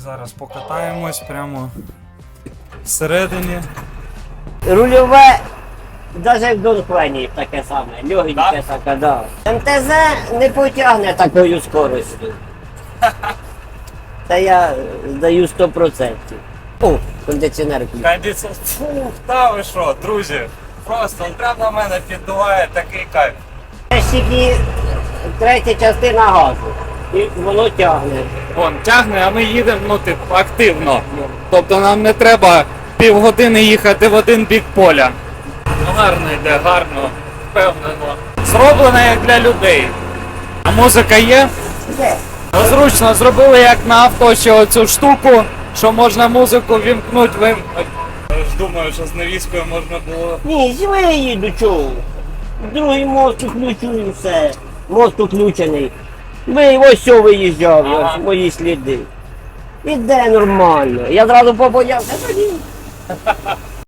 Ми зараз покатаємось прямо всередині. Рульове, навіть як Дон Хуені таке саме, легеньке таке, да. МТЗ не потягне такою скоростю. Та я даю 100%. О, кондиціонер. Кондиціонер. Фух, та ви що, друзі? Просто прямо на мене піддуває такий кайф. Це ж тільки третя частина газу. І воно тягне. Вон тягне, а ми їдемо ну, типу, активно. Тобто нам не треба півгодини їхати в один бік поля. Ну, гарно йде, гарно, впевнено. Зроблено як для людей. А музика є? Де? Ну, зручно зробили як на авто ще оцю штуку, що можна музику вімкнути, вимкнути. Я ж думаю, що з невісткою можна було. Ні, зіме їду, чого? Другий мост включу і все. Мост включений. Ви ось що виїжджав, ось мої сліди. Іде нормально. Я зразу побоявся.